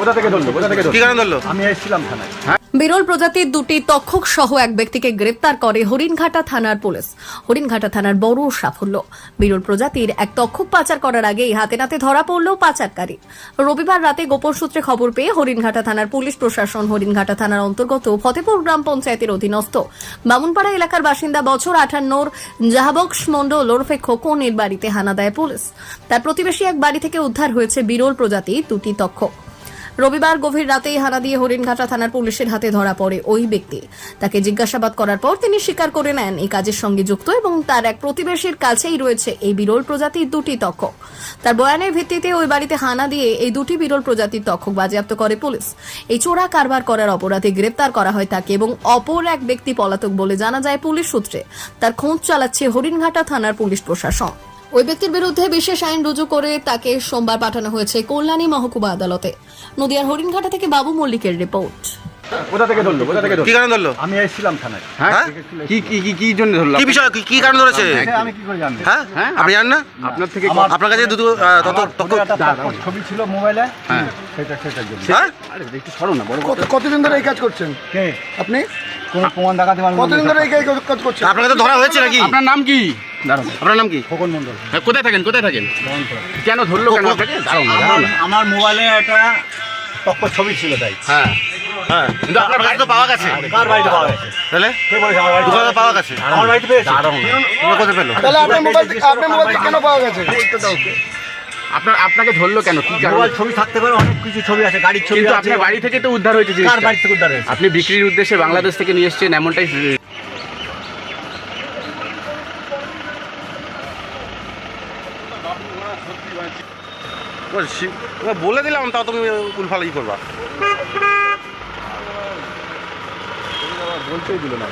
কোথা থেকে ধরলো কোথা থেকে কি ধরলো ধরলো? আমি এসেছিলাম থানায়। বিরল প্রজাতির দুটি তক্ষক সহ এক ব্যক্তিকে গ্রেপ্তার করে হরিণঘাটা থানার পুলিশ। হরিণঘাটা থানার বড় সাফল্য। বিরল প্রজাতির এক তক্ষক পাচার করার আগেই হাতে নাতে ধরা পড়ল পাচারকারী। রবিবার রাতে গোপন সূত্রে খবর পেয়ে হরিণঘাটা থানার পুলিশ প্রশাসন হরিণঘাটা থানার অন্তর্গত ফতেপুর গ্রাম পঞ্চায়েতের অধীনস্থ। বামুনপাড়া এলাকার বাসিন্দা বছর আঠান্নর জাহাবক্স মণ্ডল ওরফে খোকনের বাড়িতে হানা দেয় পুলিশ। তার প্রতিবেশী এক বাড়ি থেকে উদ্ধার হয়েছে বিরল প্রজাতির দুটি তক্ষক। রবিবার গভীর রাতেই হানা দিয়ে হরিণঘাটা থানার পুলিশের হাতে ধরা পড়ে ওই ব্যক্তি। তাকে জিজ্ঞাসাবাদ করার পর তিনি স্বীকার করে নেন এই কাজের সঙ্গে যুক্ত এবং তার এক প্রতিবেশীর কাছেই রয়েছে এই বিরল প্রজাতির দুটি তক্ষক তার বয়ানের ভিত্তিতে ওই বাড়িতে হানা দিয়ে এই দুটি বিরল প্রজাতির তক্ষক বাজেয়াপ্ত করে পুলিশ। এই চোরা কারবার করার অপরাধে গ্রেপ্তার করা হয় তাকে এবং অপর এক ব্যক্তি পলাতক বলে জানা যায় পুলিশ সূত্রে। তার খোঁজ চালাচ্ছে হরিণঘাটা থানার পুলিশ প্রশাসন। ওই ব্যক্তির বিরুদ্ধে বিশেষ আইন রুজু করে তাকে সোমবার পাঠানো হয়েছে কল্যাণী মহকুমা আদালতে। নদিয়ার হরিণঘাটা থেকে বাবু মল্লিকের রিপোর্ট। কোথা থেকে ধরলো? কোথা থেকে কি ধরলো ধরলো? আমি এসেছিলাম থানায়। হ্যাঁ? কি কি কি কি জন্য ধরলো? কি বিষয়? কি- কি ধরেছে? আমি কি করে জানব? হ্যাঁ? হ্যাঁ? আপনি জানেন না? আপনার থেকে আপনার কাছে দুটো তত আমার তত ফোনে একটা পাসপোর্ট ছবি ছিল মোবাইলে। হ্যাঁ। সেটা সেটার জন্য। হ্যাঁ? আরে একটু সরো না বড় কতদিন ধরে এই কাজ করছেন? কে? আপনি? কোনো প্রমাণ দেখাতে পারব কতদিন ধরে এই কাজ- কাজ করছেন? আপনাকে তো ধরা হয়েছে নাকি? আপনার নাম কি? আপনার নাম কি? খোকন মন্ডল হ্যাঁ, কোথায় থাকেন? কোথায় থাকেন? কেন ধরলো কেন আপনাকে? আমার মোবাইলে একটা তক্কর ছবি ছিল তাই। হ্যাঁ। হ্যাঁ কিন্তু আপনার বাড়িতে তো পাওয়া গেছে। কার বাড়িতে পাওয়া গেছে। তাহলে? কে বলেছে আমার বাড়িতে? দোকানে পাওয়া গেছে। আমার বাড়িতে পেয়েছে। তোমরা কোথায় পেল? তাহলে আপনার মোবাইল আপনার মোবাইল কেন পাওয়া গেছে? আপনার আপনাকে ধরলো কেন? কি কারণ? ছবি থাকতে পারে অনেক কিছু ছবি আছে গাড়ির ছবি কিন্তু আপনার বাড়ি থেকে তো উদ্ধার হয়েছে কার বাড়ি থেকে উদ্ধার হয়েছে? আপনি বিক্রির উদ্দেশ্যে বাংলাদেশ থেকে নিয়ে এসেছেন এমনটাই বলছি, এবার বলে দিলাম তাও তুমি উলফাল ই করবা। বলতেই দিল না।